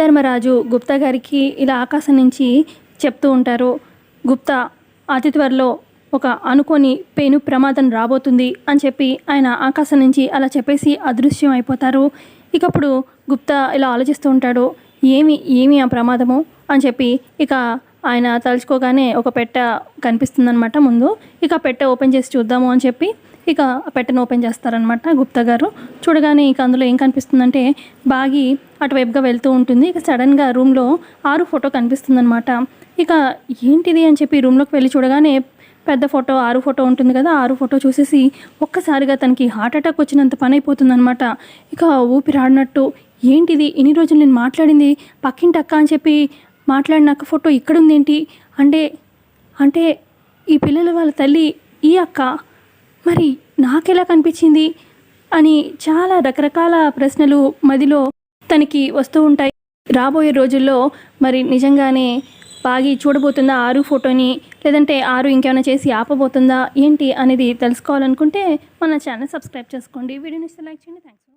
ధర్మరాజు గుప్తా గారికి ఇలా ఆకాశం నుంచి చెప్తూ ఉంటారు గుప్తా అతి త్వరలో ఒక అనుకోని పేను ప్రమాదం రాబోతుంది అని చెప్పి ఆయన ఆకాశం నుంచి అలా చెప్పేసి అదృశ్యం అయిపోతారు. ఇకప్పుడు గుప్తా ఇలా ఆలోచిస్తూ ఉంటాడు ఏమి ఏమి ఆ ప్రమాదము? అని చెప్పి ఇక ఆయన తలుచుకోగానే ఒక పెట్ట కనిపిస్తుందనమాట ముందు. ఇక పెట్ట ఓపెన్ చేసి చూద్దాము అని చెప్పి ఇక పెట్టను ఓపెన్ చేస్తారనమాట గుప్తా గారు. చూడగానే ఇక అందులో ఏం కనిపిస్తుందంటే బాగి అటువైపుగా వెళ్తూ ఉంటుంది. ఇక సడన్గా రూమ్లో ఆరు ఫోటో కనిపిస్తుందనమాట ఇక ఏంటిది అని చెప్పి రూమ్లోకి వెళ్ళి చూడగానే పెద్ద ఫోటో ఆరు ఫోటో ఉంటుంది కదా ఆరు ఫోటో చూసేసి ఒక్కసారిగా తనకి హార్ట్ అటాక్ వచ్చినంత పని అయిపోతుందనమాట ఇక ఊపిరాడినట్టు ఏంటిది? ఇన్ని రోజులు నేను మాట్లాడింది పక్కింటి అక్క అని చెప్పి మాట్లాడిన ఫోటో ఇక్కడ ఉంది ఏంటి అంటే అంటే ఈ పిల్లల వాళ్ళ తల్లి ఈ అక్క మరి నాకెలా కనిపించింది? అని చాలా రకరకాల ప్రశ్నలు మదిలో తనకి వస్తూ ఉంటాయి. రాబోయే రోజుల్లో మరి నిజంగానే బాగి చూడబోతుందా ఆరు ఫోటోని? లేదంటే ఆరు ఇంకేమైనా చేసి ఆపబోతుందా? ఏంటి అనేది తెలుసుకోవాలనుకుంటే మన ఛానల్ సబ్స్క్రైబ్ చేసుకోండి. వీడియోని లైక్ చేయండి. థ్యాంక్స్